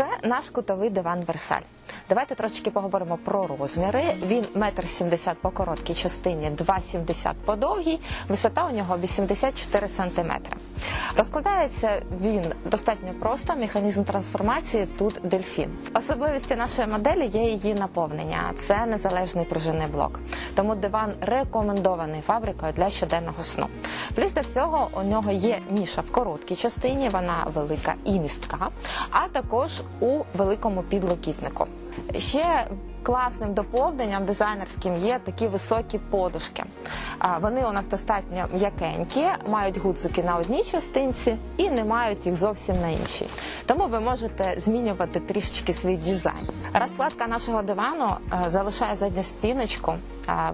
Це наш кутовий диван Версаль. Давайте трошки поговоримо про розміри. Він метр сімдесят по короткій частині, 2,70 по довгій. Висота у нього 84 сантиметри. Розкладається він достатньо просто. Механізм трансформації тут дельфін. Особливістю нашої моделі є її наповнення. Це незалежний пружинний блок. Тому диван рекомендований фабрикою для щоденного сну. Плюс до всього у нього є ніша в короткій частині, вона велика і містка, а також у великому підлокітнику. Ще класним доповненням дизайнерським є такі високі подушки. Вони у нас достатньо м'якенькі, мають гудзики на одній частинці і не мають їх зовсім на іншій. Тому ви можете змінювати трішечки свій дизайн. Розкладка нашого дивану е, залишає задню стіночку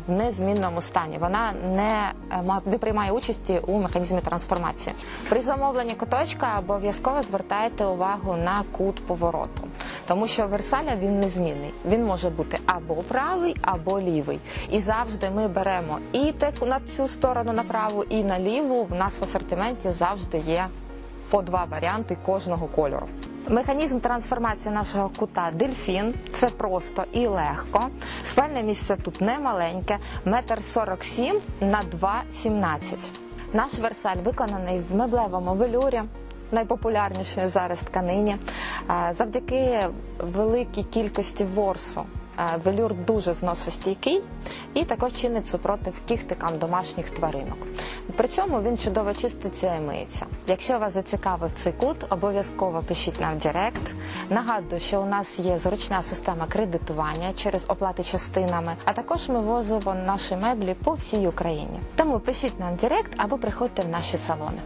в незмінному стані. Вона не, е, не приймає участі у механізмі трансформації. При замовленні куточка обов'язково звертайте увагу на кут повороту, тому що Версаля він незмінний. Він може бути або правий, або лівий. І завжди ми беремо і на цю сторону на праву, і на ліву. В нас в асортименті завжди є по два варіанти кожного кольору. Механізм трансформації нашого кута дельфін це просто і легко. Спальне місце тут не маленьке, метр сорок сім на 2,17. Наш версаль виконаний в меблевому велюрі. Найпопулярнішої зараз тканині. Завдяки великій кількості ворсу велюр дуже зносостійкий і також чинить супротив кіхтикам домашніх тваринок. При цьому він чудово чиститься і миється. Якщо вас зацікавив цей кут, обов'язково пишіть нам в Директ. Нагадую, що у нас є зручна система кредитування через оплати частинами, а також ми возимо наші меблі по всій Україні. Тому пишіть нам Директ або приходьте в наші салони.